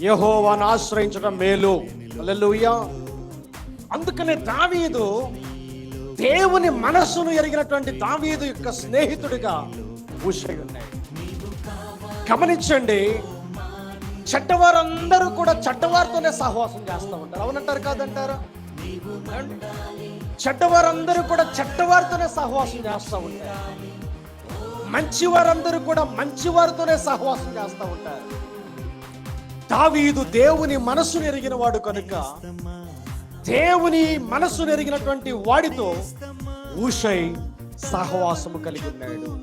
యహోవాను ఆశ్రయించడం మేలు. హల్లెలూయా. అందుకనే దావీదు దేవుని మనస్సును ఎరిగినటువంటి దావీదు యొక్క స్నేహితుడిగా ఉన్నాయి గమనించండి చెడ్డవారందరూ కూడా చెడ్డవారితోనే సహవాసం చేస్తూ ఉంటారు. అవునంటారు కాదంటారా? చెడ్డవారందరూ కూడా చెడ్డవారితోనే సహవాసం చేస్తూ ఉంటారు. మంచివారందరూ కూడా మంచివారితోనే సహవాసం చేస్తూ ఉంటారు. దావీదు దేవుని మనసు ఎరిగిన వాడు కనుక దేవుని మనసు ఎరిగినటువంటి వాడితో ఊషై సహవాసము కలిగి ఉన్నాడు.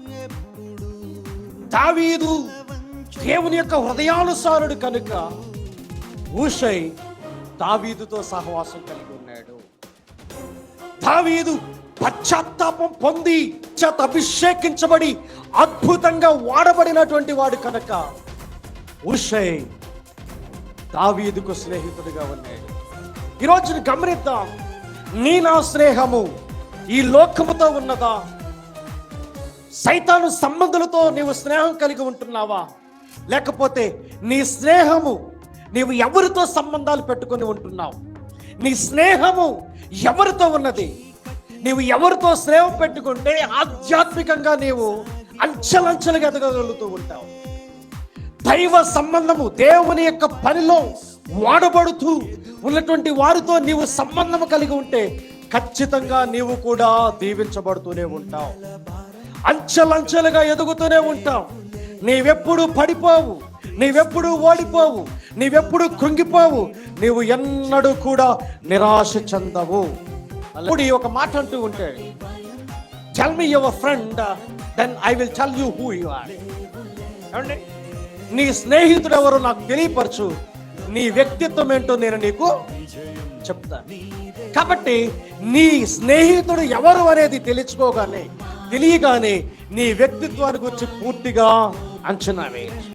దావీదు దేవుని యొక్క హృదయానుసారుడు కనుక ఊషై దావీదుతో సహవాసం కలిగి ఉన్నాడు. దావీదు పశ్చాత్తాపం పొంది చేత అభిషేకించబడి అద్భుతంగా వాడబడినటువంటి వాడు కనుక ఉషై దావీదుకు స్నేహితుడిగా ఉన్నాడు. ఈరోజు గమనిద్దాం. నీ నా స్నేహము ఈ లోకముతో ఉన్నదా? సైతాను సంబంధులతో నీవు స్నేహం కలిగి ఉంటున్నావా? లేకపోతే నీ స్నేహము నీవు ఎవరితో సంబంధాలు పెట్టుకొని ఉంటున్నావు? నీ స్నేహము ఎవరితో ఉన్నది? నీవు ఎవరితో స్నేహం పెట్టుకుంటే ఆధ్యాత్మికంగా నీవు అంచెలంచెలుగా ఎదగగలుగుతూ ఉంటావు. దైవ సంబంధము దేవుని యొక్క పనిలో వాడబడుతూ ఉన్నటువంటి వారితో నీవు సంబంధం కలిగి ఉంటే ఖచ్చితంగా నీవు కూడా దీవించబడుతూనే ఉంటావు. అంచెలంచెలుగా ఎదుగుతూనే ఉంటావు. నీవెప్పుడు పడిపోవు నీవెప్పుడు ఓడిపోవు నీవెప్పుడు కృంగిపోవు నీవు ఎన్నడూ కూడా నిరాశ చెందవు. ఇప్పుడు ఈ ఒక మాట అంటూ ఉంటే tell me your friend then I will tell you who you are ఏమండి? నీ స్నేహితుడు ఎవరు నాకు తెలియపరచు. నీ వ్యక్తిత్వం ఏంటో నేను నీకు చెప్తాను. కాబట్టి నీ స్నేహితుడు ఎవరు అనేది తెలుసుకోగానే తెలియగానే నీ వ్యక్తిత్వాన్ని గురించి పూర్తిగా అంచనా వేయచ్చు